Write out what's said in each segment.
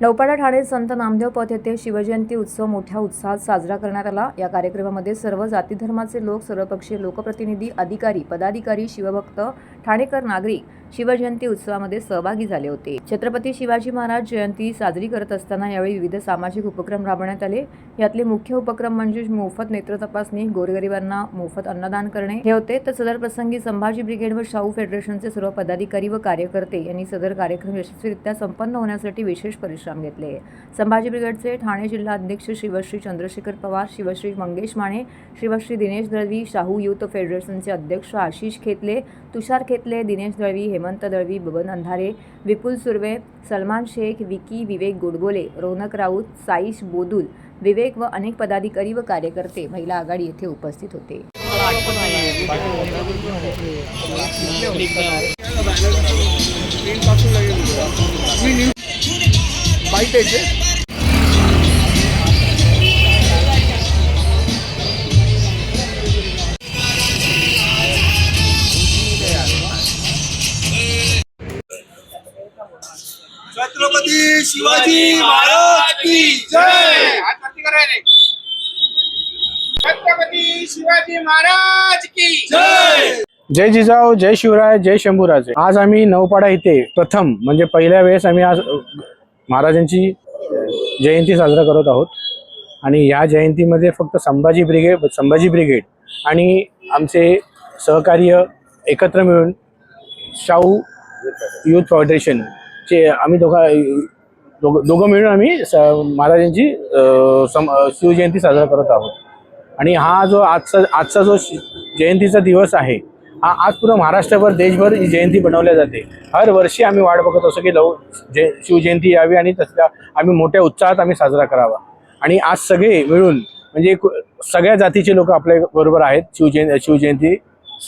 नौपाडा ठाणे संत नामदेव पथ येथे शिवजयंती उत्सव मोठ्या उत्साहात साजरा करण्यात आला. या कार्यक्रमामध्ये सर्व जाती धर्माचे लोक सर्वपक्षीय लोकप्रतिनिधी अधिकारी पदाधिकारी शिवभक्त ठाणेकर नागरिक शिवजयंती उत्सवामध्ये सहभागी झाले होते. छत्रपती शिवाजी महाराज जयंती साजरी करत असताना यावेळी विविध सामाजिक उपक्रम राबवण्यात आले. यातले मुख्य उपक्रम म्हणजे मोफत नेत्र तपासणी गोरगरिबांना मोफत अन्नदान करणे हे होते. तर सदर प्रसंगी संभाजी ब्रिगेड व शाहू फेडरेशनचे सर्व पदाधिकारी व कार्यकर्ते यांनी सदर कार्यक्रम यशस्वीरित्या संपन्न होण्यासाठी विशेष परिश्रम घेतले. संभाजी ब्रिगेडचे ठाणे जिल्हा अध्यक्ष शिवश्री चंद्रशेखर पवार शिवश्री मंगेश माने शिवश्री दिनेश दळवी शाहू युथ फेडरेशनचे अध्यक्ष आशिष खेतले तुषार खेतले दिनेश दळवी हेमंत दळवी बबन अंधारे विपुल सुर्वे सलमान शेख विकी विवेक गोडबोले रौनक राऊत साईश बोदुल विवेक व अनेक पदाधिकारी व कार्यकर्ते महिला आघाडी येथे उपस्थित होते. बाईट छत्रपती शिवाजी महाराज की जय. छत्रपती शिवाजी महाराज की जय! जय जिजाऊ जय शिवराय जय शंभूराजे. आज आम्ही नौपाडा इथे प्रथम म्हणजे पहिल्या वेळेस आम्ही आज महाराजांची जयंती साजरा करत आहोत. आणि या जयंतीमध्ये फक्त संभाजी ब्रिगेड संभाजी ब्रिगेड आणि आमचे सहकार्य एकत्र मिळून शाहू युथ फाउंडेशन चे आम्ही दोघा दोघं दोघं मिळून आम्ही स महाराजांची सम शिवजयंती साजरा करत आहोत. आणि हा जो आजचा आजचा जो शि- जयंतीचा दिवस आहे हा आज पूर्ण महाराष्ट्रभर देशभर ही जयंती बनवल्या जाते. हर वर्षी आम्ही वाट बघत असतो की लव जय शिवजयंती यावी आणि तसल्या आम्ही मोठ्या उत्साहात आम्ही साजरा करावा. आणि आज सगळे मिळून म्हणजे सगळ्या जातीचे लोक आपल्या बरोबर आहेत शिवजयं शिवजयंती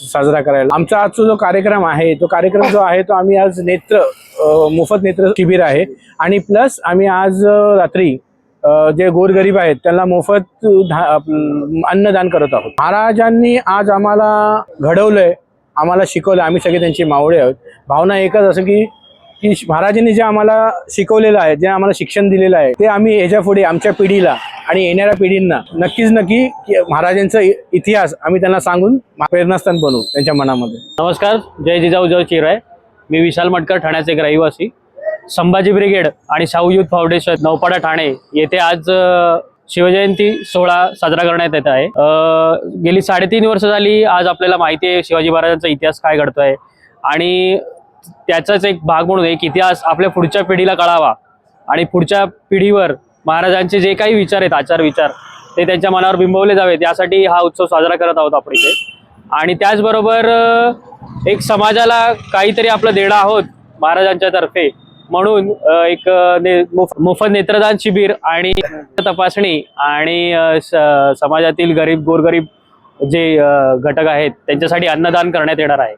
साजरा करायला. आमचा आजचा जो कार्यक्रम आहे तो कार्यक्रम जो आहे तो आम्ही आज नेत्र मोफत नेत्र शिबिर आहे. आणि प्लस आम्ही आज रात्री जे गोरगरीब आहेत त्यांना मोफत धा- अन्नदान करत आहोत. महाराजांनी आज आम्हाला घडवलंय आम्हाला शिकवलं आम्ही सगळे त्यांची मावळे आहोत. भावना एकच असं की की महाराजांनी जे आम्हाला शिकवलेलं आहे जे आम्हाला शिक्षण दिलेलं आहे ते आम्ही याच्यापुढे आमच्या पिढीला आणि येणाऱ्या पिढींना नक्कीच नक्की की महाराजांचा इ- इतिहास आम्ही त्यांना सांगून प्रेरणास्थान बनवू त्यांच्या मनामध्ये. नमस्कार. जय जिजाऊ जय चिराय. मी विशाल मटकर ठाण्याचे एक रहिवासी. संभाजी ब्रिगेड आणि शाहू युथ फाउंडेशन नौपाडा ठाणे येथे आज शिवजयंती सोहळा साजरा करण्यात येत आहे. गेली साडेतीन वर्ष झाली आज आपल्याला माहिती आहे शिवाजी महाराजांचा इतिहास काय घडतोय. आणि त्याचाच एक भाग म्हणून एक इतिहास आपल्या पुढच्या पिढीला कळावा. आणि पुढच्या पिढीवर महाराजांचे जे काही विचार आहेत आचार विचार ते त्यांच्या मनावर बिंबवले जावेत. यासाठी हा उत्सव साजरा करत आहोत आपण इथे. आणि त्याचबरोबर एक समाजाला काहीतरी आपलं देणं आहोत महाराजांच्या तर्फे म्हणून एक ने- मोफत नेत्रदान शिबिर आणि तपासणी आणि समाजातील गरीब गोरगरीब जे घटक आहेत त्यांच्यासाठी अन्नदान करण्यात येणार आहे.